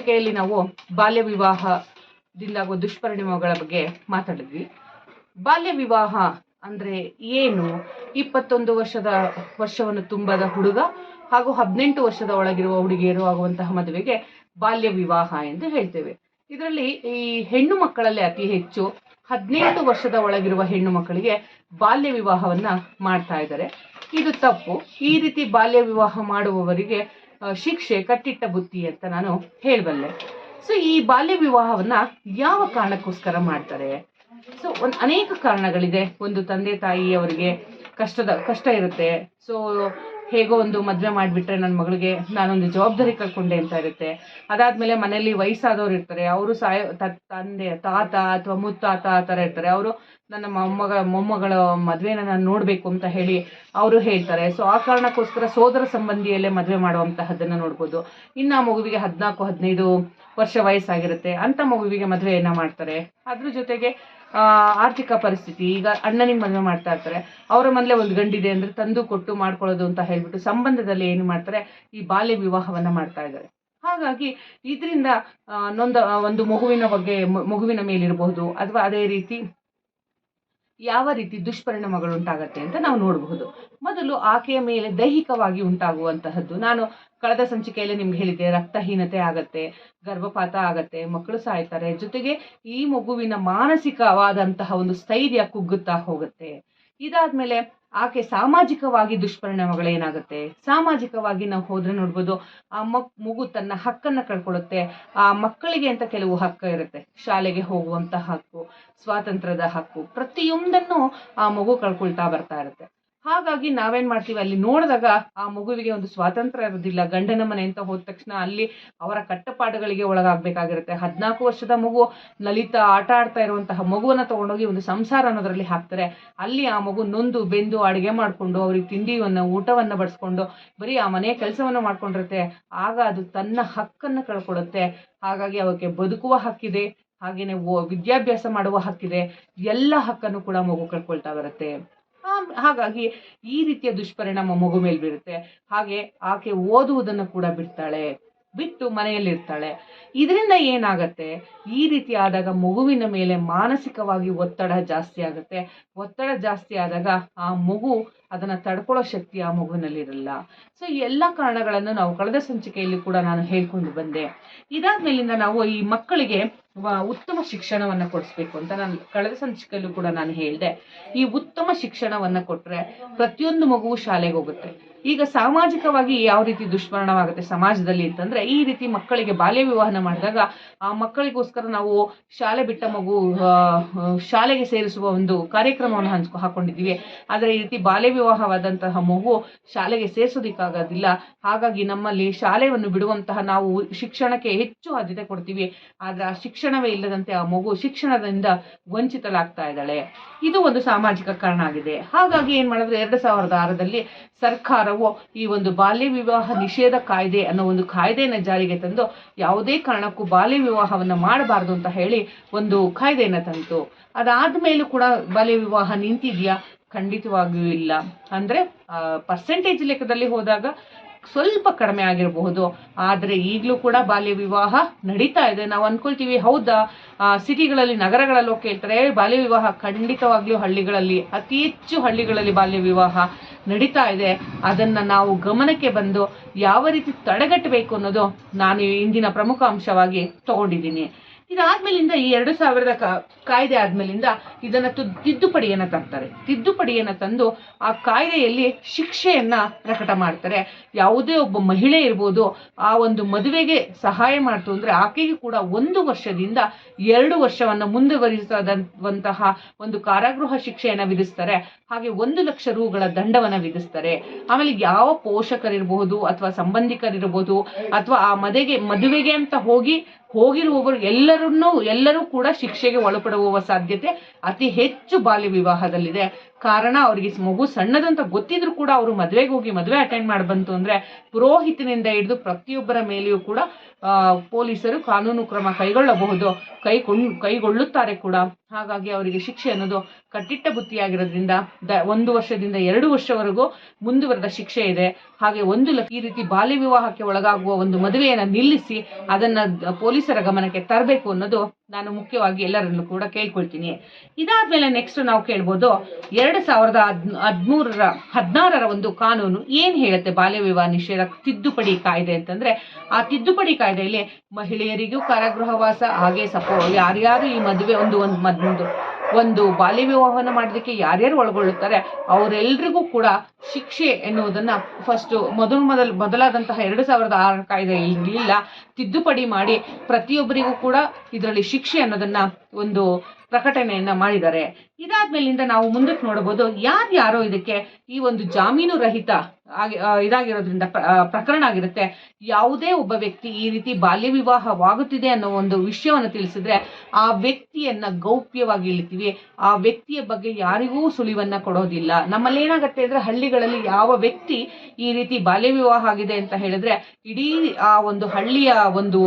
ಸಂಚಿಕೆಯಲ್ಲಿ ನಾವು ಬಾಲ್ಯ ವಿವಾಹದಿಂದಾಗುವ ದುಷ್ಪರಿಣಾಮಗಳ ಬಗ್ಗೆ ಮಾತಾಡಿದ್ವಿ. ಬಾಲ್ಯ ವಿವಾಹ ಅಂದ್ರೆ ಏನು? ಇಪ್ಪತ್ತೊಂದು ವರ್ಷದ ವರ್ಷವನ್ನು ತುಂಬದ ಹುಡುಗ ಹಾಗೂ ಹದಿನೆಂಟು ವರ್ಷದ ಒಳಗಿರುವ ಹುಡುಗಿಯರು ಆಗುವಂತಹ ಮದುವೆಗೆ ಬಾಲ್ಯ ವಿವಾಹ ಎಂದು ಹೇಳ್ತೇವೆ. ಇದರಲ್ಲಿ ಈ ಹೆಣ್ಣು ಮಕ್ಕಳಲ್ಲಿ ಅತಿ ಹೆಚ್ಚು ಹದಿನೆಂಟು ವರ್ಷದ ಒಳಗಿರುವ ಹೆಣ್ಣು ಮಕ್ಕಳಿಗೆ ಬಾಲ್ಯ ವಿವಾಹವನ್ನ ಮಾಡ್ತಾ ಇದ್ದಾರೆ. ಇದು ತಪ್ಪು. ಈ ರೀತಿ ಬಾಲ್ಯ ವಿವಾಹ ಮಾಡುವವರಿಗೆ ಶಿಕ್ಷೆ ಕಟ್ಟಿಟ್ಟ ಬುತ್ತಿ ಅಂತ ನಾನು ಹೇಳಬಲ್ಲೆ. ಸೊ ಈ ಬಾಲ್ಯ ವಿವಾಹವನ್ನ ಯಾವ ಕಾರಣಕ್ಕೋಸ್ಕರ ಮಾಡ್ತಾರೆ? ಸೊ ಒಂದು ಅನೇಕ ಕಾರಣಗಳಿದೆ. ಒಂದು ತಂದೆ ತಾಯಿ ಅವರಿಗೆ ಕಷ್ಟದ, ಕಷ್ಟ ಇರುತ್ತೆ. ಸೊ ಹೇಗೋ ಒಂದು ಮದುವೆ ಮಾಡಿಬಿಟ್ರೆ ನನ್ನ ಮಗಳಿಗೆ ನಾನೊಂದು ಜವಾಬ್ದಾರಿ ಕಳ್ಕೊಂಡೆ ಅಂತ ಇರುತ್ತೆ. ಅದಾದ್ಮೇಲೆ ಮನೆಯಲ್ಲಿ ವಯಸ್ಸಾದವ್ರು ಇರ್ತಾರೆ. ಅವರು ಸಾಯ ತಂದೆ, ತಾತ ಅಥವಾ ಮುತ್ತಾತ ಆ ಥರ ಇರ್ತಾರೆ. ಅವರು ನನ್ನ ಮೊಮ್ಮಗ, ಮೊಮ್ಮಗಳ ಮದ್ವೆನ ನಾನು ನೋಡಬೇಕು ಅಂತ ಹೇಳಿ ಅವರು ಹೇಳ್ತಾರೆ. ಸೊ ಆ ಕಾರಣಕ್ಕೋಸ್ಕರ ಸೋದರ ಸಂಬಂಧಿಯಲ್ಲೇ ಮದುವೆ ಮಾಡುವಂತಹದ್ದನ್ನು ನೋಡ್ಬೋದು. ಇನ್ನು ಮಗುವಿಗೆ ಹದಿನಾಲ್ಕು, ಹದಿನೈದು ವರ್ಷ ವಯಸ್ಸಾಗಿರುತ್ತೆ. ಅಂತ ಮಗುವಿಗೆ ಮದುವೆಯನ್ನು ಮಾಡ್ತಾರೆ. ಅದ್ರ ಜೊತೆಗೆ ಆರ್ಥಿಕ ಪರಿಸ್ಥಿತಿ, ಈಗ ಅಣ್ಣನಿಗೆ ಮದುವೆ ಮಾಡ್ತಾ ಇರ್ತಾರೆ. ಅವರ ಮನೇಲೆ ಒಂದು ಗಂಡಿದೆ ಅಂದ್ರೆ ತಂದು ಕೊಟ್ಟು ಮಾಡ್ಕೊಳ್ಳೋದು ಅಂತ ಹೇಳ್ಬಿಟ್ಟು ಸಂಬಂಧದಲ್ಲಿ ಏನು ಮಾಡ್ತಾರೆ? ಈ ಬಾಲ್ಯ ವಿವಾಹವನ್ನ ಮಾಡ್ತಾ ಇದ್ದಾರೆ. ಹಾಗಾಗಿ ಇದರಿಂದ ನೊಂದ ಒಂದು ಮಗುವಿನ ಬಗ್ಗೆ ಮಗುವಿನ ಮೇಲಿರಬಹುದು ಅಥವಾ ಅದೇ ರೀತಿ ಯಾವ ರೀತಿ ದುಷ್ಪರಿಣಾಮಗಳು ಉಂಟಾಗತ್ತೆ ಅಂತ ನಾವು ನೋಡಬಹುದು. ಮೊದಲು ಆಕೆಯ ಮೇಲೆ ದೈಹಿಕವಾಗಿ ಉಂಟಾಗುವಂತಹದ್ದು. ನಾನು ಕಳೆದ ಸಂಚಿಕೆಯಲ್ಲಿ ನಿಮ್ಗೆ ಹೇಳಿದೆ ರಕ್ತಹೀನತೆ ಆಗತ್ತೆ, ಗರ್ಭಪಾತ ಆಗತ್ತೆ, ಮಕ್ಕಳು ಸಾಯ್ತಾರೆ. ಜೊತೆಗೆ ಈ ಮಗುವಿನ ಮಾನಸಿಕವಾದಂತಹ ಒಂದು ಸ್ಥೈರ್ಯ ಕುಗ್ಗುತ್ತಾ ಹೋಗುತ್ತೆ. ಇದಾದ್ಮೇಲೆ ಆಕೆ ಸಾಮಾಜಿಕವಾಗಿ ದುಷ್ಪರಿಣಾಮಗಳೇನಾಗುತ್ತೆ ಸಾಮಾಜಿಕವಾಗಿ ನಾವು ಹೋದ್ರೆ ನೋಡ್ಬೋದು, ಆ ಮಕ್, ಮಗು ತನ್ನ ಹಕ್ಕನ್ನ ಕಳ್ಕೊಳ್ಳುತ್ತೆ. ಆ ಮಕ್ಕಳಿಗೆ ಅಂತ ಕೆಲವು ಹಕ್ಕು ಇರುತ್ತೆ. ಶಾಲೆಗೆ ಹೋಗುವಂತ ಹಕ್ಕು, ಸ್ವಾತಂತ್ರ್ಯದ ಹಕ್ಕು, ಪ್ರತಿಯೊಂದನ್ನು ಆ ಮಗು ಕಳ್ಕೊಳ್ತಾ ಬರ್ತಾ ಇರುತ್ತೆ. ಹಾಗಾಗಿ ನಾವೇನ್ ಮಾಡ್ತೀವಿ? ಅಲ್ಲಿ ನೋಡಿದಾಗ ಆ ಮಗುವಿಗೆ ಒಂದು ಸ್ವಾತಂತ್ರ್ಯ ಇರೋದಿಲ್ಲ. ಗಂಡನ ಮನೆ ಅಂತ ಹೋದ ತಕ್ಷಣ ಅಲ್ಲಿ ಅವರ ಕಟ್ಟಪಾಡುಗಳಿಗೆ ಒಳಗಾಗ್ಬೇಕಾಗಿರುತ್ತೆ. ಹದಿನಾಲ್ಕು ವರ್ಷದ ಮಗು ಲಲಿತಾ ಆಟ ಆಡ್ತಾ ಇರುವಂತಹ ಮಗುವನ್ನ ತಗೊಂಡೋಗಿ ಒಂದು ಸಂಸಾರ ಅನ್ನೋದರಲ್ಲಿ ಹಾಕ್ತಾರೆ. ಅಲ್ಲಿ ಆ ಮಗು ನೊಂದು, ಬೆಂದು ಅಡುಗೆ ಮಾಡ್ಕೊಂಡು ಅವ್ರಿಗೆ ತಿಂಡಿಯನ್ನು, ಊಟವನ್ನ ಬಡಿಸ್ಕೊಂಡು ಬರೀ ಆ ಮನೆ ಕೆಲಸವನ್ನ ಮಾಡ್ಕೊಂಡಿರುತ್ತೆ. ಆಗ ಅದು ತನ್ನ ಹಕ್ಕನ್ನ ಕಳ್ಕೊಡುತ್ತೆ. ಹಾಗಾಗಿ ಅವಕ್ಕೆ ಬದುಕುವ ಹಕ್ಕಿದೆ. ಹಾಗೆಯೇ ವಿದ್ಯಾಭ್ಯಾಸ ಮಾಡುವ ಹಕ್ಕಿದೆ. ಎಲ್ಲ ಹಕ್ಕನ್ನು ಕೂಡ ಮಗು ಕಳ್ಕೊಳ್ತಾ ಬರುತ್ತೆ. ಹಾಗಾಗಿ ಈ ರೀತಿಯ ದುಷ್ಪರಿಣಾಮ ಮಗು ಮೇಲೆ ಬೀರುತ್ತೆ. ಹಾಗೆ ಆಕೆ ಓದುವುದನ್ನು ಕೂಡ ಬಿಡ್ತಾಳೆ, ಬಿಟ್ಟು ಮನೆಯಲ್ಲಿರ್ತಾಳೆ. ಇದರಿಂದ ಏನಾಗತ್ತೆ? ಈ ರೀತಿ ಆದಾಗ ಮಗುವಿನ ಮೇಲೆ ಮಾನಸಿಕವಾಗಿ ಒತ್ತಡ ಜಾಸ್ತಿ ಆಗುತ್ತೆ. ಒತ್ತಡ ಜಾಸ್ತಿ ಆದಾಗ ಆ ಮಗು ಅದನ್ನ ತಡ್ಕೊಳ್ಳೋ ಶಕ್ತಿ ಆ ಮಗುವಿನಲ್ಲಿರಲ್ಲ. ಸೊ ಎಲ್ಲ ಕಾರಣಗಳನ್ನು ನಾವು ಕಳೆದ ಸಂಚಿಕೆಯಲ್ಲಿ ಕೂಡ ನಾನು ಹೇಳ್ಕೊಂಡು ಬಂದೆ. ಇದಾದ್ಮೇಲಿಂದ ನಾವು ಈ ಮಕ್ಕಳಿಗೆ ಉತ್ತಮ ಶಿಕ್ಷಣವನ್ನ ಕೊಡಿಸ್ಬೇಕು ಅಂತ ನಾನು ಕಳೆದ ಸಂಚಿಕೆಯಲ್ಲೂ ಕೂಡ ನಾನು ಹೇಳಿದೆ. ಈ ಉತ್ತಮ ಶಿಕ್ಷಣವನ್ನ ಕೊಟ್ರೆ ಪ್ರತಿಯೊಂದು ಮಗುವು ಶಾಲೆಗೆ ಹೋಗುತ್ತೆ. ಈಗ ಸಾಮಾಜಿಕವಾಗಿ ಯಾವ ರೀತಿ ದುಷ್ಪರಿಣಾಮವಾಗುತ್ತೆ ಸಮಾಜದಲ್ಲಿ ಅಂತಂದ್ರೆ ಈ ರೀತಿ ಮಕ್ಕಳಿಗೆ ಬಾಲ್ಯ ವಿವಾಹನ ಮಾಡಿದಾಗ ಆ ಮಕ್ಕಳಿಗೋಸ್ಕರ ನಾವು ಶಾಲೆ ಬಿಟ್ಟ ಮಗು ಶಾಲೆಗೆ ಸೇರಿಸುವ ಒಂದು ಕಾರ್ಯಕ್ರಮವನ್ನು ಹಂಚ್ಕೊ, ಹಾಕೊಂಡಿದ್ದೀವಿ. ಆದರೆ ಈ ರೀತಿ ಬಾಲ್ಯ ವಿವಾಹವಾದಂತಹ ಮಗು ಶಾಲೆಗೆ ಸೇರಿಸೋದಿಕ್ಕಾಗೋದಿಲ್ಲ. ಹಾಗಾಗಿ ನಮ್ಮಲ್ಲಿ ಶಾಲೆಯನ್ನು ಬಿಡುವಂತಹ ನಾವು ಶಿಕ್ಷಣಕ್ಕೆ ಹೆಚ್ಚು ಆದ್ಯತೆ ಕೊಡ್ತೀವಿ. ಆದ್ರೆ ಆ ಶಿಕ್ಷಣವೇ ಇಲ್ಲದಂತೆ ಆ ಮಗು ಶಿಕ್ಷಣದಿಂದ ವಂಚಿತಳಾಗ್ತಾ ಇದ್ದಾಳೆ. ಇದು ಒಂದು ಸಾಮಾಜಿಕ ಕಾರಣ ಆಗಿದೆ. ಹಾಗಾಗಿ ಏನ್ ಮಾಡಿದ್ರೆ ಎರಡು ಸಾವಿರದ ಆರರಲ್ಲಿ ಸರ್ಕಾರವು ಈ ಒಂದು ಬಾಲ್ಯ ವಿವಾಹ ನಿಷೇಧ ಕಾಯ್ದೆ ಅನ್ನೋ ಒಂದು ಕಾಯ್ದೆಯನ್ನು ಜಾರಿಗೆ ತಂದು ಯಾವುದೇ ಕಾರಣಕ್ಕೂ ಬಾಲ್ಯ ವಿವಾಹವನ್ನ ಮಾಡಬಾರದು ಅಂತ ಹೇಳಿ ಒಂದು ಕಾಯ್ದೆಯನ್ನು ತಂತು. ಅದಾದ್ಮೇಲೂ ಕೂಡ ಬಾಲ್ಯ ವಿವಾಹ ನಿಂತಿದೆಯಾ? ಖಂಡಿತವಾಗಿಯೂ ಇಲ್ಲ. ಅಂದ್ರೆ ಪರ್ಸೆಂಟೇಜ್ ಲೆಕ್ಕದಲ್ಲಿ ಹೋದಾಗ ಸ್ವಲ್ಪ ಕಡಿಮೆ ಆಗಿರಬಹುದು. ಆದರೆ ಈಗಲೂ ಕೂಡ ಬಾಲ್ಯ ವಿವಾಹ ನಡೀತಾ ಇದೆ. ನಾವು ಅನ್ಕೊಳ್ತೀವಿ, ಹೌದಾ? ಸಿಟಿಗಳಲ್ಲಿ, ನಗರಗಳಲ್ಲಿ ಕೇಳ್ತಾರೆ ಬಾಲ್ಯ ವಿವಾಹ ಖಂಡಿತವಾಗ್ಲೂ ಹಳ್ಳಿಗಳಲ್ಲಿ, ಅತಿ ಹೆಚ್ಚು ಹಳ್ಳಿಗಳಲ್ಲಿ ಬಾಲ್ಯ ವಿವಾಹ ನಡೀತಾ ಇದೆ. ಅದನ್ನ ನಾವು ಗಮನಕ್ಕೆ ಬಂದು ಯಾವ ರೀತಿ ತಡೆಗಟ್ಟಬೇಕು ಅನ್ನೋದು ನಾನು ಇಂದಿನ ಪ್ರಮುಖ ಅಂಶವಾಗಿ ತಗೊಂಡಿದ್ದೀನಿ. ಇದಾದ್ಮೇಲಿಂದ ಈ ಎರಡು ಸಾವಿರದ ಕಾಯ್ದೆ ಆದ್ಮೇಲಿಂದ ಇದನ್ನ ತಿದ್ದುಪಡಿಯನ್ನ ತರ್ತಾರೆ. ತಿದ್ದುಪಡಿಯನ್ನ ತಂದು ಆ ಕಾಯ್ದೆಯಲ್ಲಿ ಶಿಕ್ಷೆಯನ್ನ ಪ್ರಕಟ ಮಾಡ್ತಾರೆ. ಯಾವುದೇ ಒಬ್ಬ ಮಹಿಳೆ ಇರ್ಬೋದು, ಆ ಒಂದು ಮದುವೆಗೆ ಸಹಾಯ ಮಾಡ್ತು ಅಂದ್ರೆ ಆಕೆಗೆ ಕೂಡ ಒಂದು ವರ್ಷದಿಂದ ಎರಡು ವರ್ಷವನ್ನ ಮುಂದುವರಿಸದಂತಹ ಒಂದು ಕಾರಾಗೃಹ ಶಿಕ್ಷೆಯನ್ನ ವಿಧಿಸ್ತಾರೆ. ಹಾಗೆ ಒಂದು ಲಕ್ಷ ರೂಗಳ ದಂಡವನ್ನ ವಿಧಿಸ್ತಾರೆ. ಆಮೇಲೆ ಯಾವ ಪೋಷಕರಿರಬಹುದು ಅಥವಾ ಸಂಬಂಧಿಕರಿರಬಹುದು ಅಥವಾ ಆ ಮದುವೆಗೆ ಮದುವೆಗೆ ಅಂತ ಹೋಗಿ ಹೋಗಿರುವವರು ಎಲ್ಲರನ್ನೂ, ಎಲ್ಲರೂ ಕೂಡ ಶಿಕ್ಷೆಗೆ ಒಳಪಡುವ ಸಾಧ್ಯತೆ ಅತಿ ಹೆಚ್ಚು ಬಾಲ್ಯ ವಿವಾಹದಲ್ಲಿದೆ. ಕಾರಣ ಅವರಿಗೆ ಮಗು ಸಣ್ಣದಂತ ಗೊತ್ತಿದ್ರು ಕೂಡ ಅವರು ಮದುವೆಗೆ ಹೋಗಿ ಮದುವೆ ಅಟೆಂಡ್ ಮಾಡಿ ಬಂತು ಅಂದ್ರೆ ಪುರೋಹಿತನಿಂದ ಹಿಡಿದು ಪ್ರತಿಯೊಬ್ಬರ ಮೇಲೆಯೂ ಕೂಡ ಪೊಲೀಸರು ಕಾನೂನು ಕ್ರಮ ಕೈಗೊಳ್ಳಬಹುದು ಕೈಗೊಂಡ್ ಕೈಗೊಳ್ಳುತ್ತಾರೆ ಕೂಡ. ಹಾಗಾಗಿ ಅವರಿಗೆ ಶಿಕ್ಷೆ ಅನ್ನೋದು ಕಟ್ಟಿಟ್ಟ ಬುತ್ತಿಯಾಗಿರೋದ್ರಿಂದ ದ, ಒಂದು ವರ್ಷದಿಂದ ಎರಡು ವರ್ಷವರೆಗೂ ಮುಂದುವರೆದ ಶಿಕ್ಷೆ ಇದೆ. ಹಾಗೆ ಒಂದು ಲಕ್ಷ, ಈ ರೀತಿ ಬಾಲ್ಯ ವಿವಾಹಕ್ಕೆ ಒಳಗಾಗುವ ಒಂದು ಮದುವೆಯನ್ನು ನಿಲ್ಲಿಸಿ ಅದನ್ನ ಪೊಲೀಸರ ಗಮನಕ್ಕೆ ತರಬೇಕು ಅನ್ನೋದು ನಾನು ಮುಖ್ಯವಾಗಿ ಎಲ್ಲರಲ್ಲೂ ಕೂಡ ಕೇಳ್ಕೊಳ್ತೀನಿ. ಇದಾದ್ಮೇಲೆ ನೆಕ್ಸ್ಟ್ ನಾವು ಕೇಳ್ಬೋದು, ಎರಡು ಸಾವಿರದ ಹದ್, ಹದಿಮೂರರ, ಹದಿನಾರರ ಒಂದು ಕಾನೂನು ಏನ್ ಹೇಳುತ್ತೆ? ಬಾಲ್ಯ ವಿವಾಹ ನಿಷೇಧ ತಿದ್ದುಪಡಿ ಕಾಯ್ದೆ ಅಂತಂದ್ರೆ ಆ ತಿದ್ದುಪಡಿ ಕಾಯ್ದೆಯಲ್ಲಿ ಮಹಿಳೆಯರಿಗೂ ಕಾರಾಗೃಹವಾಸ ಹಾಗೆ ಸಪೋ ಯಾರ್ಯಾರು ಈ ಮದುವೆ ಒಂದು ಒಂದು ಮದ್ದು ಒಂದು ಬಾಲ್ಯ ವಿವಾಹವನ್ನು ಮಾಡೋದಕ್ಕೆ ಯಾರ್ಯಾರು ಒಳಗೊಳ್ಳುತ್ತಾರೆ ಅವರೆಲ್ಲರಿಗೂ ಕೂಡ ಶಿಕ್ಷೆ ಎನ್ನುವುದನ್ನು ಫಸ್ಟ್ ಮೊದಲು ಮೊದಲು ಮೊದಲಾದಂತಹ ಎರಡು ಸಾವಿರದ ಆರು ಕಾಯ್ದೆ ಇರಲಿಲ್ಲ ತಿದ್ದುಪಡಿ ಮಾಡಿ ಪ್ರತಿಯೊಬ್ಬರಿಗೂ ಕೂಡ ಇದರಲ್ಲಿ ಶಿಕ್ಷೆ ಅನ್ನೋದನ್ನ ಒಂದು ಪ್ರಕಟಣೆಯನ್ನ ಮಾಡಿದ್ದಾರೆ. ಇದಾದ್ಮೇಲಿಂದ ನಾವು ಮುಂದಕ್ಕೆ ನೋಡಬಹುದು ಯಾರ್ಯಾರೋ ಇದಕ್ಕೆ ಈ ಒಂದು ಜಾಮೀನು ರಹಿತ ಇದಾಗಿರೋದ್ರಿಂದ ಪ್ರಕರಣ ಆಗಿರುತ್ತೆ. ಯಾವುದೇ ಒಬ್ಬ ವ್ಯಕ್ತಿ ಈ ರೀತಿ ಬಾಲ್ಯ ವಿವಾಹವಾಗುತ್ತಿದೆ ಅನ್ನೋ ಒಂದು ವಿಷಯವನ್ನು ತಿಳಿಸಿದ್ರೆ ಆ ವ್ಯಕ್ತಿಯನ್ನ ಗೌಪ್ಯವಾಗಿ ಇಳಿತೀವಿ. ಆ ವ್ಯಕ್ತಿಯ ಬಗ್ಗೆ ಯಾರಿಗೂ ಸುಳಿವನ್ನ ಕೊಡೋದಿಲ್ಲ. ನಮ್ಮಲ್ಲಿ ಏನಾಗುತ್ತೆ ಅಂದ್ರೆ ಹಳ್ಳಿಗಳಲ್ಲಿ ಯಾವ ವ್ಯಕ್ತಿ ಈ ರೀತಿ ಬಾಲ್ಯ ವಿವಾಹ ಆಗಿದೆ ಅಂತ ಹೇಳಿದ್ರೆ ಇಡೀ ಆ ಒಂದು ಹಳ್ಳಿಯ ಒಂದು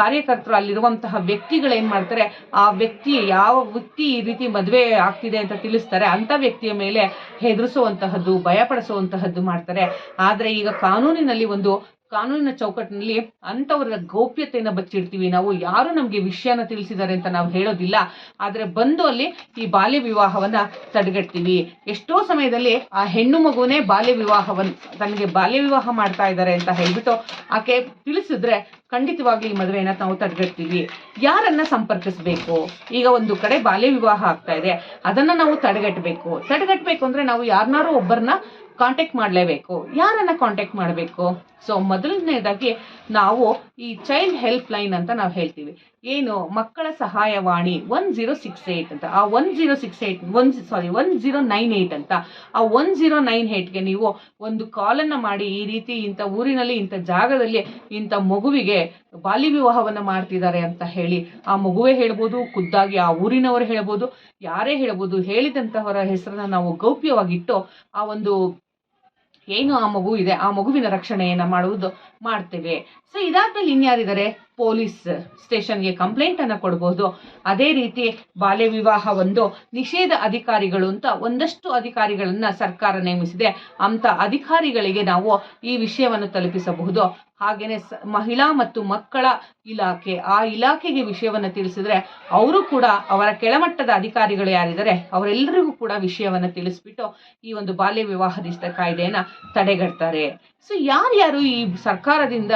ಕಾರ್ಯಕರ್ತರು ಅಲ್ಲಿರುವಂತಹ ವ್ಯಕ್ತಿಗಳು ಏನ್ ಮಾಡ್ತಾರೆ? ಆ ವ್ಯಕ್ತಿ ಯಾವ ವ್ಯಕ್ತಿ ಈ ರೀತಿ ಮದುವೆ ಆಗ್ತಿದೆ ಅಂತ ತಿಳಿಸ್ತಾರೆ. ಅಂತ ವ್ಯಕ್ತಿಯ ಮೇಲೆ ಹೆದರಿಸುವಂತಹದ್ದು ಭಯಪಡಿಸುವಂತಹದ್ದು ಮಾಡ್ತಾರೆ. ಆದ್ರೆ ಈಗ ಕಾನೂನಿನಲ್ಲಿ ಒಂದು ಕಾನೂನಿನ ಚೌಕಟ್ಟಿನಲ್ಲಿ ಅಂಥವರ ಗೌಪ್ಯತೆಯನ್ನು ಬಚ್ಚಿಡ್ತೀವಿ. ನಾವು ಯಾರು ನಮಗೆ ವಿಷಯನ ತಿಳಿಸಿದ್ದಾರೆ ಅಂತ ನಾವು ಹೇಳೋದಿಲ್ಲ. ಆದರೆ ಬಂದು ಅಲ್ಲಿ ಈ ಬಾಲ್ಯ ವಿವಾಹವನ್ನ ತಡೆಗಟ್ತೀವಿ. ಎಷ್ಟೋ ಸಮಯದಲ್ಲಿ ಆ ಹೆಣ್ಣು ಮಗುನೇ ಬಾಲ್ಯ ವಿವಾಹವನ್ನ ತನಗೆ ಬಾಲ್ಯ ವಿವಾಹ ಮಾಡ್ತಾ ಇದ್ದಾರೆ ಅಂತ ಹೇಳ್ಬಿಟ್ಟು ಆಕೆ ತಿಳಿಸಿದ್ರೆ ಖಂಡಿತವಾಗ್ಲಿ ಈ ಮದುವೆಯನ್ನ ನಾವು ತಡೆಗಟ್ತೀವಿ. ಯಾರನ್ನ ಸಂಪರ್ಕಿಸಬೇಕು? ಈಗ ಒಂದು ಕಡೆ ಬಾಲ್ಯ ವಿವಾಹ ಆಗ್ತಾ ಇದೆ. ಅದನ್ನ ನಾವು ತಡೆಗಟ್ಟಬೇಕು ತಡೆಗಟ್ಟಬೇಕು ಅಂದ್ರೆ ನಾವು ಯಾರನ್ನಾರು ಒಬ್ಬರನ್ನ ಕಾಂಟ್ಯಾಕ್ಟ್ ಮಾಡಲೇಬೇಕು. ಯಾರನ್ನ ಕಾಂಟ್ಯಾಕ್ಟ್ ಮಾಡಬೇಕು? ಸೊ ಮೊದಲನೇದಾಗಿ ನಾವು ಈ ಚೈಲ್ಡ್ ಹೆಲ್ಪ್ ಲೈನ್ ಅಂತ ನಾವು ಹೇಳ್ತೀವಿ. ಏನು? ಮಕ್ಕಳ ಸಹಾಯವಾಣಿ ಒನ್ ಜೀರೋ ಸಿಕ್ಸ್ ಏಯ್ಟ್ ಅಂತ. ಆ one zero six eight one sorry one zero nine eight ಅಂತ. ಆ ಒನ್ ಜೀರೋ ನೈನ್ ಏಯ್ಟ್ಗೆ ನೀವು ಒಂದು ಕಾಲನ್ನು ಮಾಡಿ ಈ ರೀತಿ ಇಂಥ ಊರಿನಲ್ಲಿ, ಇಂಥ ಜಾಗದಲ್ಲಿ, ಇಂಥ ಮಗುವಿಗೆ ಬಾಲ್ಯ ವಿವಾಹವನ್ನು ಮಾಡ್ತಿದ್ದಾರೆ ಅಂತ ಹೇಳಿ ಆ ಮಗುವೇ ಹೇಳ್ಬೋದು, ಖುದ್ದಾಗಿ ಆ ಊರಿನವರು ಹೇಳ್ಬೋದು, ಯಾರೇ ಹೇಳ್ಬೋದು, ಹೇಳಿದಂತಹವರ ಹೆಸರನ್ನ ನಾವು ಗೌಪ್ಯವಾಗಿಟ್ಟು ಆ ಒಂದು ಏನು ಆ ಮಗು ಇದೆ? ಆ ಮಗುವಿನ ರಕ್ಷಣೆಯನ್ನ ಮಾಡುವುದು ಮಾಡ್ತೇವೆ. ಸೊ ಇದಾದ್ಮೇಲೆ ಇನ್ಯಾರಿದ್ದಾರೆ? ಪೊಲೀಸ್ ಸ್ಟೇಷನ್ಗೆ ಕಂಪ್ಲೇಂಟ್ ಅನ್ನ ಕೊಡಬಹುದು ಅದೇ ರೀತಿ ಬಾಲ್ಯ ವಿವಾಹ ಒಂದು ನಿಷೇಧ ಅಧಿಕಾರಿಗಳು ಅಂತ ಒಂದಷ್ಟು ಅಧಿಕಾರಿಗಳನ್ನು ಸರ್ಕಾರ ನೇಮಿಸಿದೆ. ಅಂತ ಅಧಿಕಾರಿಗಳಿಗೆ ನಾವು ಈ ವಿಷಯವನ್ನು ತಲುಪಿಸಬಹುದು. ಹಾಗೆಯೇ ಮಹಿಳಾ ಮತ್ತು ಮಕ್ಕಳ ಇಲಾಖೆ, ಆ ಇಲಾಖೆಗೆ ವಿಷಯವನ್ನು ತಿಳಿಸಿದ್ರೆ ಅವರು ಕೂಡ ಅವರ ಕೆಳಮಟ್ಟದ ಅಧಿಕಾರಿಗಳು ಯಾರಿದ್ದಾರೆ ಅವರೆಲ್ಲರಿಗೂ ಕೂಡ ವಿಷಯವನ್ನು ತಿಳಿಸ್ಬಿಟ್ಟು ಈ ಒಂದು ಬಾಲ್ಯ ವಿವಾಹ ನಿಷೇಧ ಕಾಯ್ದೆಯನ್ನ ತಡೆಗಟ್ತಾರೆ. ಸೊ ಯಾರ್ಯಾರು ಈ ಸರ್ಕಾರದಿಂದ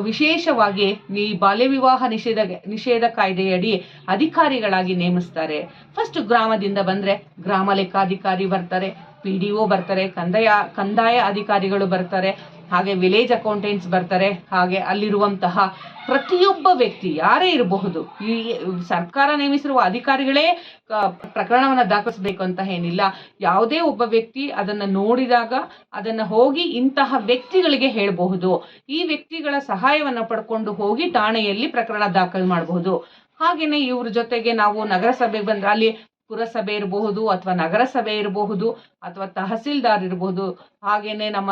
ವಿಶೇಷವಾಗಿ ಈ ಬಾಲ್ಯ ವಿವಾಹ ನಿಷೇಧ ನಿಷೇಧ ಕಾಯ್ದೆಯಡಿ ಅಧಿಕಾರಿಗಳಾಗಿ ನೇಮಿಸ್ತಾರೆ? ಫಸ್ಟ್ ಗ್ರಾಮದಿಂದ ಬಂದ್ರೆ ಗ್ರಾಮ ಲೆಕ್ಕಾಧಿಕಾರಿ ಬರ್ತಾರೆ. ಪಿ ಡಿ ಒ ಬರ್ತಾರೆ, ಕಂದಾಯ ಕಂದಾಯ ಅಧಿಕಾರಿಗಳು ಬರ್ತಾರೆ, ಹಾಗೆ ವಿಲೇಜ್ ಅಕೌಂಟೆಂಟ್ಸ್ ಬರ್ತಾರೆ, ಹಾಗೆ ಅಲ್ಲಿರುವಂತಹ ಪ್ರತಿಯೊಬ್ಬ ವ್ಯಕ್ತಿ ಯಾರೇ ಇರಬಹುದು, ಈ ಸರ್ಕಾರ ನೇಮಿಸಿರುವ ಅಧಿಕಾರಿಗಳೇ ಪ್ರಕರಣವನ್ನು ದಾಖಲಿಸಬೇಕು ಅಂತ ಏನಿಲ್ಲ. ಯಾವುದೇ ಒಬ್ಬ ವ್ಯಕ್ತಿ ಅದನ್ನು ನೋಡಿದಾಗ ಅದನ್ನು ಹೋಗಿ ಇಂತಹ ವ್ಯಕ್ತಿಗಳಿಗೆ ಹೇಳಬಹುದು. ಈ ವ್ಯಕ್ತಿಗಳ ಸಹಾಯವನ್ನು ಪಡ್ಕೊಂಡು ಹೋಗಿ ಠಾಣೆಯಲ್ಲಿ ಪ್ರಕರಣ ದಾಖಲು ಮಾಡಬಹುದು. ಹಾಗೆಯೇ ಇವ್ರ ಜೊತೆಗೆ ನಾವು ನಗರಸಭೆಗೆ ಬಂದ್ರೆ ಅಲ್ಲಿ ಪುರಸಭೆ ಇರಬಹುದು ಅಥವಾ ನಗರಸಭೆ ಇರಬಹುದು ಅಥವಾ ತಹಸೀಲ್ದಾರ್ ಇರಬಹುದು. ಹಾಗೇನೆ ನಮ್ಮ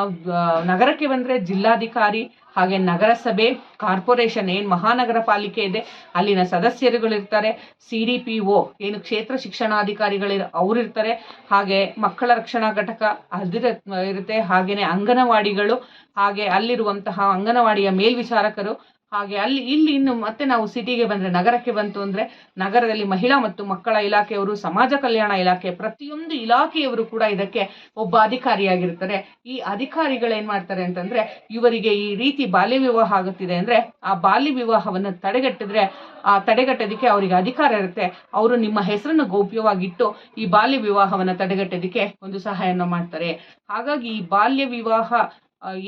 ನಗರಕ್ಕೆ ಬಂದ್ರೆ ಜಿಲ್ಲಾಧಿಕಾರಿ, ಹಾಗೆ ನಗರಸಭೆ, ಕಾರ್ಪೊರೇಷನ್, ಏನು ಮಹಾನಗರ ಪಾಲಿಕೆ ಇದೆ, ಅಲ್ಲಿನ ಸದಸ್ಯರುಗಳಿರ್ತಾರೆ, ಸಿ ಡಿ ಪಿ ಒ ಏನು ಕ್ಷೇತ್ರ ಶಿಕ್ಷಣಾಧಿಕಾರಿಗಳು ಅವರಿರ್ತಾರೆ ಹಾಗೆ ಮಕ್ಕಳ ರಕ್ಷಣಾ ಘಟಕ ಅದಿರ, ಇರುತ್ತೆ, ಹಾಗೇನೆ ಅಂಗನವಾಡಿಗಳು, ಹಾಗೆ ಅಲ್ಲಿರುವಂತಹ ಅಂಗನವಾಡಿಯ ಮೇಲ್ವಿಚಾರಕರು ಹಾಗೆ ಅಲ್ಲಿ, ಇಲ್ಲಿ ಇನ್ನು ಮತ್ತೆ ನಾವು ಸಿಟಿಗೆ ಬಂದ್ರೆ, ನಗರಕ್ಕೆ ಬಂತು ಅಂದ್ರೆ, ನಗರದಲ್ಲಿ ಮಹಿಳಾ ಮತ್ತು ಮಕ್ಕಳ ಇಲಾಖೆಯವರು, ಸಮಾಜ ಕಲ್ಯಾಣ ಇಲಾಖೆ, ಪ್ರತಿಯೊಂದು ಇಲಾಖೆಯವರು ಕೂಡ ಇದಕ್ಕೆ ಒಬ್ಬ ಅಧಿಕಾರಿಯಾಗಿರ್ತಾರೆ. ಈ ಅಧಿಕಾರಿಗಳು ಏನ್ ಮಾಡ್ತಾರೆ ಅಂತಂದ್ರೆ, ಇವರಿಗೆ ಈ ರೀತಿ ಬಾಲ್ಯ ವಿವಾಹ ಆಗುತ್ತಿದೆ ಅಂದ್ರೆ, ಆ ಬಾಲ್ಯ ವಿವಾಹವನ್ನು ತಡೆಗಟ್ಟಿದ್ರೆ, ಆ ತಡೆಗಟ್ಟೋದಕ್ಕೆ ಅವರಿಗೆ ಅಧಿಕಾರ ಇರುತ್ತೆ. ಅವರು ನಿಮ್ಮ ಹೆಸರನ್ನು ಗೌಪ್ಯವಾಗಿಟ್ಟು ಈ ಬಾಲ್ಯ ವಿವಾಹವನ್ನು ತಡೆಗಟ್ಟೋದಕ್ಕೆ ಒಂದು ಸಹಾಯವನ್ನು ಮಾಡ್ತಾರೆ. ಹಾಗಾಗಿ ಈ ಬಾಲ್ಯ ವಿವಾಹ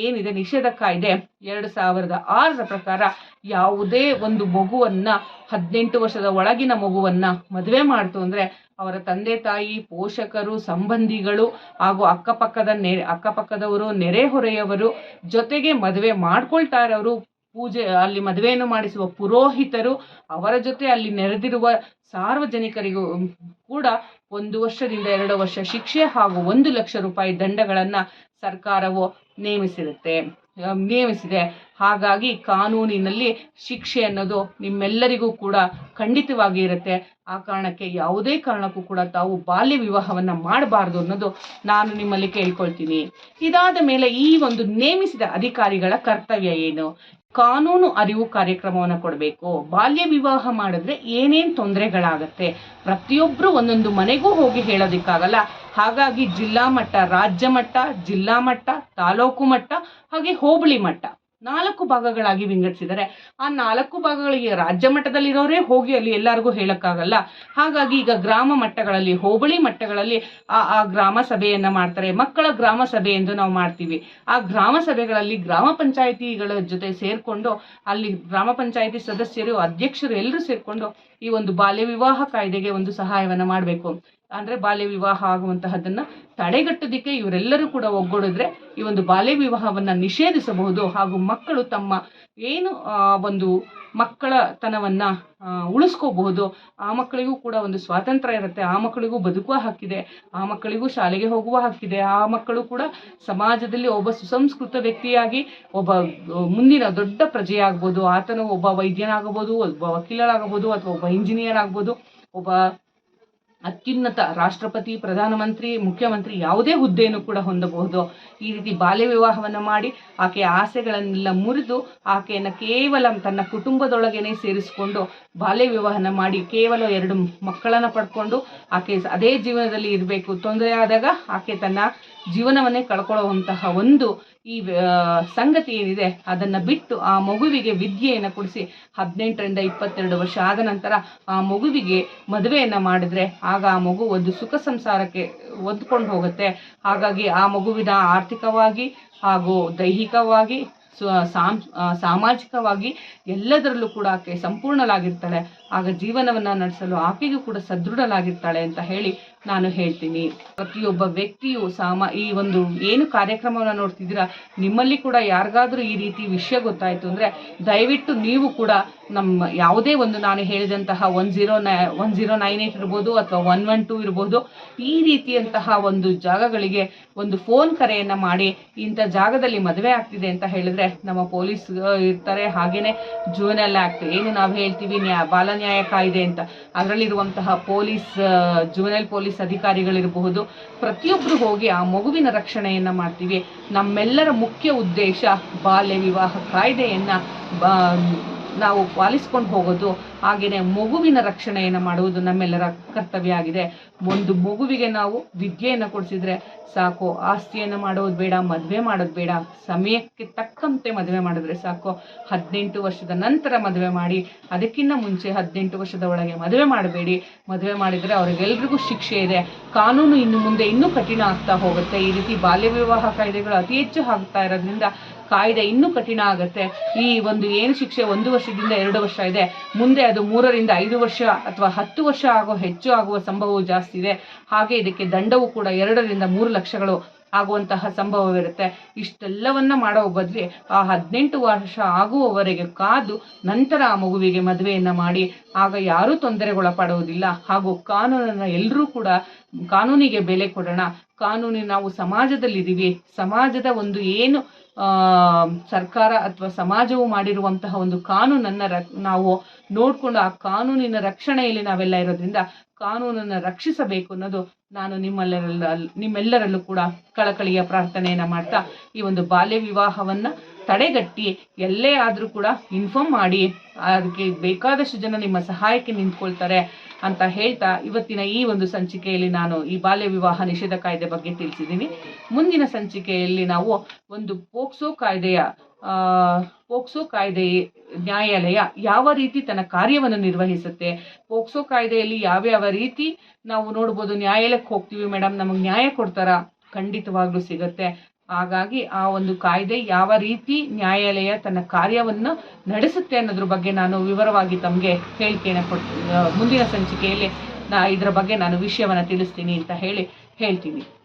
ಏನಿದೆ? ನಿಷೇಧ ಕಾಯ್ದೆ ಎರಡು ಸಾವಿರದ ಆರರ ಪ್ರಕಾರ ಯಾವುದೇ ಒಂದು ಮಗುವನ್ನ, ಹದಿನೆಂಟು ವರ್ಷದ ಒಳಗಿನ ಮಗುವನ್ನ ಮದುವೆ ಮಾಡ್ತು ಅಂದ್ರೆ ಅವರ ತಂದೆ, ತಾಯಿ, ಪೋಷಕರು, ಸಂಬಂಧಿಗಳು ಹಾಗೂ ಅಕ್ಕಪಕ್ಕದ ನೆರೆ, ಅಕ್ಕಪಕ್ಕದವರು ನೆರೆಹೊರೆಯವರು ಜೊತೆಗೆ ಮದುವೆ ಮಾಡ್ಕೊಳ್ತಾ ಇರೋರು ಪೂಜೆ, ಅಲ್ಲಿ ಮದುವೆಯನ್ನು ಮಾಡಿಸುವ ಪುರೋಹಿತರು ಅವರ ಜೊತೆ ಅಲ್ಲಿ ನೆರೆದಿರುವ ಸಾರ್ವಜನಿಕರಿಗೂ ಕೂಡ ಒಂದು ವರ್ಷದಿಂದ ಎರಡು ವರ್ಷ ಶಿಕ್ಷೆ ಹಾಗೂ ಒಂದು ಲಕ್ಷ ರೂಪಾಯಿ ದಂಡಗಳನ್ನ ಸರ್ಕಾರವು ನೇಮಿಸಿರುತ್ತೆ. ನೇಮಿಸಿದೆ. ಹಾಗಾಗಿ ಕಾನೂನಿನಲ್ಲಿ ಶಿಕ್ಷೆ ಅನ್ನೋದು ನಿಮ್ಮೆಲ್ಲರಿಗೂ ಕೂಡ ಖಂಡಿತವಾಗಿ ಇರುತ್ತೆ. ಆ ಕಾರಣಕ್ಕೆ ಯಾವುದೇ ಕಾರಣಕ್ಕೂ ಕೂಡ ತಾವು ಬಾಲ್ಯ ವಿವಾಹವನ್ನ ಮಾಡಬಾರ್ದು ಅನ್ನೋದು ನಾನು ನಿಮ್ಮಲ್ಲಿ ಕೇಳ್ಕೊಳ್ತೀನಿ. ಇದಾದ ಮೇಲೆ ಈ ಒಂದು ನೇಮಿಸಿದ ಅಧಿಕಾರಿಗಳ ಕರ್ತವ್ಯ ಏನು? ಕಾನೂನು ಅರಿವು ಕಾರ್ಯಕ್ರಮವನ್ನು ಕೊಡಬೇಕು. ಬಾಲ್ಯ ವಿವಾಹ ಮಾಡಿದ್ರೆ ಏನೇನ್ ತೊಂದರೆಗಳಾಗತ್ತೆ? ಪ್ರತಿಯೊಬ್ಬರು ಒಂದೊಂದು ಮನೆಗೂ ಹೋಗಿ ಹೇಳೋದಿಕ್ಕಾಗಲ್ಲ. ಹಾಗಾಗಿ ಜಿಲ್ಲಾ ಮಟ್ಟ, ರಾಜ್ಯ ಮಟ್ಟ, ಜಿಲ್ಲಾ ಮಟ್ಟ, ತಾಲೂಕು ಮಟ್ಟ, ಹಾಗೆ ಹೋಬಳಿ ಮಟ್ಟ. ನಾಲ್ಕು ಭಾಗಗಳಾಗಿ ವಿಂಗಡಿಸಿದ್ದಾರೆ. ಆ ನಾಲ್ಕು ಭಾಗಗಳಿಗೆ ರಾಜ್ಯ ಮಟ್ಟದಲ್ಲಿರೋರೇ ಹೋಗಿ ಅಲ್ಲಿ ಎಲ್ಲರಿಗೂ ಹೇಳಕ್ಕಾಗಲ್ಲ. ಹಾಗಾಗಿ ಈಗ ಗ್ರಾಮ ಮಟ್ಟಗಳಲ್ಲಿ, ಹೋಬಳಿ ಮಟ್ಟಗಳಲ್ಲಿ ಆ ಆ ಗ್ರಾಮ ಸಭೆಯನ್ನ ಮಾಡ್ತಾರೆ. ಮಕ್ಕಳ ಗ್ರಾಮ ಸಭೆ ಎಂದು ನಾವು ಮಾಡ್ತೀವಿ. ಆ ಗ್ರಾಮ ಸಭೆಗಳಲ್ಲಿ ಗ್ರಾಮ ಪಂಚಾಯಿತಿಗಳ ಜೊತೆ ಸೇರ್ಕೊಂಡು ಅಲ್ಲಿ ಗ್ರಾಮ ಪಂಚಾಯಿತಿ ಸದಸ್ಯರು, ಅಧ್ಯಕ್ಷರು ಎಲ್ಲರೂ ಸೇರ್ಕೊಂಡು ಈ ಒಂದು ಬಾಲ್ಯ ವಿವಾಹ ಕಾಯ್ದೆಗೆ ಒಂದು ಸಹಾಯವನ್ನ ಮಾಡಬೇಕು. ಅಂದ್ರೆ ಬಾಲ್ಯ ವಿವಾಹ ಆಗುವಂತಹದ್ದನ್ನು ತಡೆಗಟ್ಟೋದಕ್ಕೆ ಇವರೆಲ್ಲರೂ ಕೂಡ ಒಗ್ಗೂಡಿದ್ರೆ ಈ ಒಂದು ಬಾಲ್ಯ ವಿವಾಹವನ್ನ ನಿಷೇಧಿಸಬಹುದು. ಹಾಗೂ ಮಕ್ಕಳು ತಮ್ಮ ಏನು ಒಂದು ಮಕ್ಕಳ ತನವನ್ನು ಉಳಿಸ್ಕೋಬಹುದು. ಆ ಮಕ್ಕಳಿಗೂ ಕೂಡ ಒಂದು ಸ್ವಾತಂತ್ರ್ಯ ಇರುತ್ತೆ. ಆ ಮಕ್ಕಳಿಗೂ ಬದುಕುವ ಹಕ್ಕಿದೆ. ಆ ಮಕ್ಕಳಿಗೂ ಶಾಲೆಗೆ ಹೋಗುವ ಹಕ್ಕಿದೆ. ಆ ಮಕ್ಕಳು ಕೂಡ ಸಮಾಜದಲ್ಲಿ ಒಬ್ಬ ಸುಸಂಸ್ಕೃತ ವ್ಯಕ್ತಿಯಾಗಿ ಒಬ್ಬ ಮುಂದಿನ ದೊಡ್ಡ ಪ್ರಜೆಯಾಗ್ಬೋದು ಆತನು ಒಬ್ಬ ವೈದ್ಯನಾಗಬಹುದು, ಒಬ್ಬ ವಕೀಲರಾಗಬಹುದು ಅಥವಾ ಒಬ್ಬ ಇಂಜಿನಿಯರ್ ಆಗ್ಬೋದು ಒಬ್ಬ ಅತ್ಯುನ್ನತ ರಾಷ್ಟ್ರಪತಿ, ಪ್ರಧಾನಮಂತ್ರಿ, ಮುಖ್ಯಮಂತ್ರಿ ಯಾವುದೇ ಹುದ್ದೆಯನ್ನು ಕೂಡ ಹೊಂದಬಹುದು. ಈ ರೀತಿ ಬಾಲ್ಯ ವಿವಾಹವನ್ನು ಮಾಡಿ ಆಕೆಯ ಆಸೆಗಳನ್ನೆಲ್ಲ ಮುರಿದು ಆಕೆಯನ್ನು ಕೇವಲ ತನ್ನ ಕುಟುಂಬದೊಳಗೇನೆ ಸೇರಿಸಿಕೊಂಡು ಬಾಲ್ಯ ವಿವಾಹನ ಮಾಡಿ ಕೇವಲ ಎರಡು ಮಕ್ಕಳನ್ನು ಪಡ್ಕೊಂಡು ಆಕೆ ಅದೇ ಜೀವನದಲ್ಲಿ ಇರಬೇಕು. ತೊಂದರೆ ಆದಾಗ ಆಕೆ ತನ್ನ ಜೀವನವನ್ನೇ ಕಳ್ಕೊಳ್ಳುವಂತಹ ಒಂದು ಈ ಸಂಗತಿ ಏನಿದೆ, ಅದನ್ನ ಬಿಟ್ಟು ಆ ಮಗುವಿಗೆ ವಿದ್ಯೆಯನ್ನು ಕೊಡಿಸಿ ಹದಿನೆಂಟರಿಂದ ಇಪ್ಪತ್ತೆರಡು ವರ್ಷ ಆದ ನಂತರ ಆ ಮಗುವಿಗೆ ಮದುವೆಯನ್ನು ಮಾಡಿದ್ರೆ ಆಗ ಆ ಮಗು ಒಂದು ಸುಖ ಸಂಸಾರಕ್ಕೆ ಹೊಂದ್ಕೊಂಡು ಹೋಗುತ್ತೆ. ಹಾಗಾಗಿ ಆ ಮಗುವಿನ ಆರ್ಥಿಕವಾಗಿ ಹಾಗೂ ದೈಹಿಕವಾಗಿ ಸಾಮಾಜಿಕವಾಗಿ ಎಲ್ಲದರಲ್ಲೂ ಕೂಡ ಆಕೆ ಸಂಪೂರ್ಣಲಾಗಿರ್ತಾಳೆ ಆಗ ಜೀವನವನ್ನ ನಡೆಸಲು ಆಕೆಗೂ ಕೂಡ ಸದೃಢಲಾಗಿರ್ತಾಳೆ ಅಂತ ಹೇಳಿ ನಾನು ಹೇಳ್ತೀನಿ. ಪ್ರತಿಯೊಬ್ಬ ವ್ಯಕ್ತಿಯು ಸಾಮ, ಈ ಒಂದು ಏನು ಕಾರ್ಯಕ್ರಮವನ್ನು ನೋಡ್ತಿದ್ದೀರಾ, ನಿಮ್ಮಲ್ಲಿ ಕೂಡ ಯಾರಿಗಾದರೂ ಈ ರೀತಿ ವಿಷಯ ಗೊತ್ತಾಯ್ತು ಅಂದ್ರೆ ದಯವಿಟ್ಟು ನೀವು ಕೂಡ ನಮ್ಮ ಯಾವುದೇ ಒಂದು ನಾನು ಹೇಳಿದಂತಹ one zero nine, one zero nine eight ಇರ್ಬೋದು ಅಥವಾ ಒನ್ ಒನ್ ಟೂ ಇರ್ಬೋದು, ಈ ರೀತಿಯಂತಹ ಒಂದು ಜಾಗಗಳಿಗೆ ಒಂದು ಫೋನ್ ಕರೆಯನ್ನ ಮಾಡಿ ಇಂಥ ಜಾಗದಲ್ಲಿ ಮದುವೆ ಆಗ್ತಿದೆ ಅಂತ ಹೇಳಿದ್ರೆ ನಮ್ಮ ಪೊಲೀಸ್ ಇರ್ತಾರೆ, ಹಾಗೇನೆ ಜೂನಲ್ ಆಕ್ಟ್, ಏನು ನಾವು ಹೇಳ್ತೀವಿ, ನ್ಯಾ, ಬಾಲ ನ್ಯಾಯ ಕಾಯ್ದೆ ಅಂತ ಅದರಲ್ಲಿರುವಂತಹ ಪೊಲೀಸ್ ಜುವೆನಲ್ ಪೊಲೀಸ್ ಅಧಿಕಾರಿಗಳಿರಬಹುದು ಪ್ರತಿಯೊಬ್ಬರು ಹೋಗಿ ಆ ಮಗುವಿನ ರಕ್ಷಣೆಯನ್ನ ಮಾಡ್ತೀವಿ. ನಮ್ಮೆಲ್ಲರ ಮುಖ್ಯ ಉದ್ದೇಶ ಬಾಲ್ಯ ವಿವಾಹ ಕಾಯ್ದೆಯನ್ನ ನಾವು ಪಾಲಿಸ್ಕೊಂಡು ಹೋಗೋದು ಹಾಗೆಯೇ ಮಗುವಿನ ರಕ್ಷಣೆಯನ್ನು ಮಾಡುವುದು ನಮ್ಮೆಲ್ಲರ ಕರ್ತವ್ಯ ಆಗಿದೆ. ಒಂದು ಮಗುವಿಗೆ ನಾವು ವಿದ್ಯೆಯನ್ನು ಕೊಡಿಸಿದ್ರೆ ಸಾಕು, ಆಸ್ತಿಯನ್ನು ಮಾಡೋದು ಬೇಡ, ಮದುವೆ ಮಾಡೋದು ಬೇಡ, ಸಮಯಕ್ಕೆ ತಕ್ಕಂತೆ ಮದುವೆ ಮಾಡಿದ್ರೆ ಸಾಕು. ಹದಿನೆಂಟು ವರ್ಷದ ನಂತರ ಮದುವೆ ಮಾಡಿ ಅದಕ್ಕಿಂತ ಮುಂಚೆ ಹದಿನೆಂಟು ವರ್ಷದ ಒಳಗೆ ಮದುವೆ ಮಾಡಬೇಡಿ. ಮದುವೆ ಮಾಡಿದರೆ ಅವರಿಗೆಲ್ರಿಗೂ ಶಿಕ್ಷೆ ಇದೆ. ಕಾನೂನು ಇನ್ನು ಮುಂದೆ ಇನ್ನೂ ಕಠಿಣ ಆಗ್ತಾ ಹೋಗುತ್ತೆ. ಈ ರೀತಿ ಬಾಲ್ಯ ವಿವಾಹ ಕಾಯ್ದೆಗಳು ಅತಿ ಹೆಚ್ಚು ಆಗ್ತಾ ಇರೋದ್ರಿಂದ ಕಾಯ್ದೆ ಇನ್ನೂ ಕಠಿಣ ಆಗುತ್ತೆ. ಈ ಒಂದು ಏನು ಶಿಕ್ಷೆ ಒಂದು ವರ್ಷದಿಂದ ಎರಡು ವರ್ಷ ಇದೆ. ಮುಂದೆ ಅದು ಮೂರರಿಂದ ಐದು ವರ್ಷ ಅಥವಾ ಹತ್ತು ವರ್ಷ ಆಗೋ ಹೆಚ್ಚು ಆಗುವ ಸಂಭವವು ಜಾಸ್ತಿ ಇದೆ. ಹಾಗೆ ಇದಕ್ಕೆ ದಂಡವು ಕೂಡ ಎರಡರಿಂದ ಮೂರು ಲಕ್ಷಗಳು ಆಗುವಂತಹ ಸಂಭವವಿರುತ್ತೆ. ಇಷ್ಟೆಲ್ಲವನ್ನ ಮಾಡೋ ಬದಲಿ ಆ ಹದಿನೆಂಟು ವರ್ಷ ಆಗುವವರೆಗೆ ಕಾದು ನಂತರ ಆ ಮಗುವಿಗೆ ಮದುವೆಯನ್ನ ಮಾಡಿ. ಆಗ ಯಾರೂ ತೊಂದರೆಗೊಳಪಡುವುದಿಲ್ಲ. ಹಾಗೂ ಕಾನೂನನ್ನ ಎಲ್ಲರೂ ಕೂಡ ಕಾನೂನಿಗೆ ಬೆಲೆ ಕೊಡೋಣ. ಕಾನೂನು ನಾವು ಸಮಾಜದಲ್ಲಿದ್ದೀವಿ. ಸಮಾಜದ ಒಂದು ಏನು ಸರ್ಕಾರ ಅಥವಾ ಸಮಾಜವು ಮಾಡಿರುವಂತಹ ಒಂದು ಕಾನೂನನ್ನ ನಾವು ನೋಡ್ಕೊಂಡು ಆ ಕಾನೂನಿನ ರಕ್ಷಣೆಯಲ್ಲಿ ನಾವೆಲ್ಲ ಇರೋದ್ರಿಂದ ಕಾನೂನನ್ನ ರಕ್ಷಿಸಬೇಕು ಅನ್ನೋದು ನಾನು ನಿಮ್ಮೆಲ್ಲರಲ್ಲ ನಿಮ್ಮೆಲ್ಲರಲ್ಲೂ ಕೂಡ ಕಳಕಳಿಯ ಪ್ರಾರ್ಥನೆಯನ್ನ ಮಾಡ್ತಾ ಈ ಒಂದು ಬಾಲ್ಯ ವಿವಾಹವನ್ನ ತಡೆಗಟ್ಟಿ, ಎಲ್ಲೇ ಆದರೂ ಕೂಡ ಇನ್ಫಾರ್ಮ್ ಮಾಡಿ, ಅದಕ್ಕೆ ಬೇಕಾದಷ್ಟು ಜನ ನಿಮ್ಮ ಸಹಾಯಕ್ಕೆ ನಿಂತ್ಕೊಳ್ತಾರೆ ಅಂತ ಹೇಳ್ತಾ ಇವತ್ತಿನ ಈ ಒಂದು ಸಂಚಿಕೆಯಲ್ಲಿ ನಾನು ಈ ಬಾಲ್ಯ ವಿವಾಹ ನಿಷೇಧ ಕಾಯ್ದೆ ಬಗ್ಗೆ ತಿಳಿಸಿದ್ದೀನಿ. ಮುಂದಿನ ಸಂಚಿಕೆಯಲ್ಲಿ ನಾವು ಒಂದು ಪೋಕ್ಸೋ ಕಾಯ್ದೆಯ ಪೋಕ್ಸೋ ಕಾಯ್ದೆ ನ್ಯಾಯಾಲಯ ಯಾವ ರೀತಿ ತನ್ನ ಕಾರ್ಯವನ್ನು ನಿರ್ವಹಿಸುತ್ತೆ, ಪೋಕ್ಸೋ ಕಾಯ್ದೆಯಲ್ಲಿ ಯಾವ್ಯಾವ ರೀತಿ ನಾವು ನೋಡ್ಬೋದು, ನ್ಯಾಯಾಲಯಕ್ಕೆ ಹೋಗ್ತೀವಿ, ಮೇಡಮ್, ನಮಗೆ ನ್ಯಾಯ ಕೊಡ್ತಾರಾ? ಖಂಡಿತವಾಗ್ಲೂ ಸಿಗತ್ತೆ. ಹಾಗಾಗಿ ಆ ಒಂದು ಕಾಯ್ದೆ ಯಾವ ರೀತಿ ನ್ಯಾಯಾಲಯ ತನ್ನ ಕಾರ್ಯವನ್ನು ನಡೆಸುತ್ತೆ ಅನ್ನೋದ್ರ ಬಗ್ಗೆ ನಾನು ವಿವರವಾಗಿ ತಮಗೆ ಹೇಳಿಕೆಯನ್ನು ಕೊಡ್ ಮುಂದಿನ ಸಂಚಿಕೆಯಲ್ಲಿ ನಾ ಇದರ ಬಗ್ಗೆ ನಾನು ವಿಷಯವನ್ನು ತಿಳಿಸ್ತೀನಿ ಅಂತ ಹೇಳಿ ಹೇಳ್ತೀನಿ.